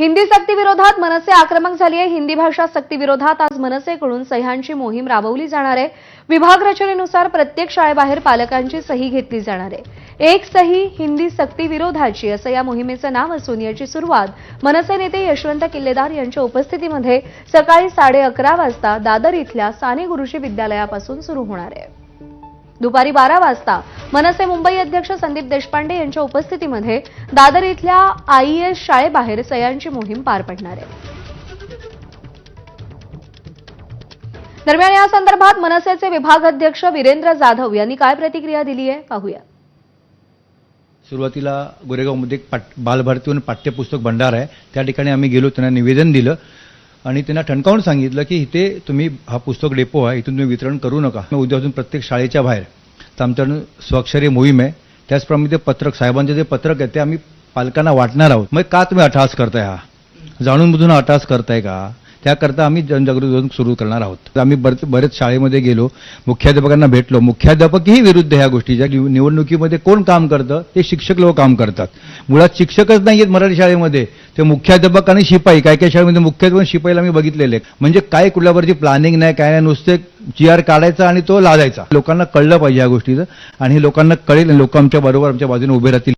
हिंदी सक्ती विरोधात मनसे आक्रमक झाली आहे हिंदी भाषा सक्ती विरोधात आज मनसेकडून सह्यांची मोहीम राबवली जाणार आहे. विभाग रचनेनुसार प्रत्येक शाळेबाहेर पालकांची सही घेतली जाणार आहे. एक सही हिंदी सक्ती विरोधाची असं या मोहिमेचं नाव असून याची सुरुवात मनसे नेते यशवंत किल्लेदार यांच्या उपस्थितीमध्ये सकाळी साडे अकरा वाजता दादर इथल्या साने गुरुजी विद्यालयापासून सुरू होणार आहे. दुपारी बारा वाजता मनसे मुंबई अध्यक्ष संदीप देशपांडे यांच्या उपस्थितीमध्ये दादर इथल्या आईएस शाळेबाहेर सह्यांची मोहीम पार पडणार आहे. दरम्यान या संदर्भात मनसेचे विभाग अध्यक्ष वीरेंद्र जाधव यांनी काय प्रतिक्रिया दिली आहे पाहूया. सुरुवातीला गोरेगावमध्ये एक पाट बालभारतीवर पाठ्यपुस्तक भंडार आहे. त्या ठिकाणी आम्ही गेलो त्यांना निवेदन दिलं. आणि त्यांना ठणकावून सांगितलं की इथे तुम्ही हा पुस्तक डेपो आहे इथून तुम्ही वितरण करू नका. उद्यापासून प्रत्येक शाळेच्या बाहेर. तर आमच्याकडून स्वाक्षरी मोहीम आहे. त्याचप्रमाणे ते पत्रक साहेबांचे जे पत्रक आहे ते आम्ही पालकांना वाटणार आहोत. मग का तुम्ही अटास करताय हा? जाणून बुजून अटास करताय का? त्याकरता आम्ही जनजागृती सुरू करणार आहोत. आम्ही बरेच बरेच शाळेमध्ये गेलो मुख्याध्यापकांना भेटलो. मुख्याध्यापकही विरुद्ध ह्या गोष्टीच्या. निवडणुकीमध्ये कोण काम करतं? ते शिक्षक लोक काम करतात. मुळात शिक्षकच नाही आहेत मराठी शाळेमध्ये. ते मुख्याध्यापक आणि शिपाई काय काय शाळेमध्ये मुख्याध्यापक शिपाईला मी बघितलेले म्हणजे काय कुठल्यावरती प्लॅनिंग नाही काय नाही नुसते जी आर काढायचा आणि तो लादायचा. लोकांना कळलं पाहिजे या गोष्टीचं. आणि हे लोकांना कळेल लोक आमच्या बरोबर आमच्या बाजूने उभे राहतील.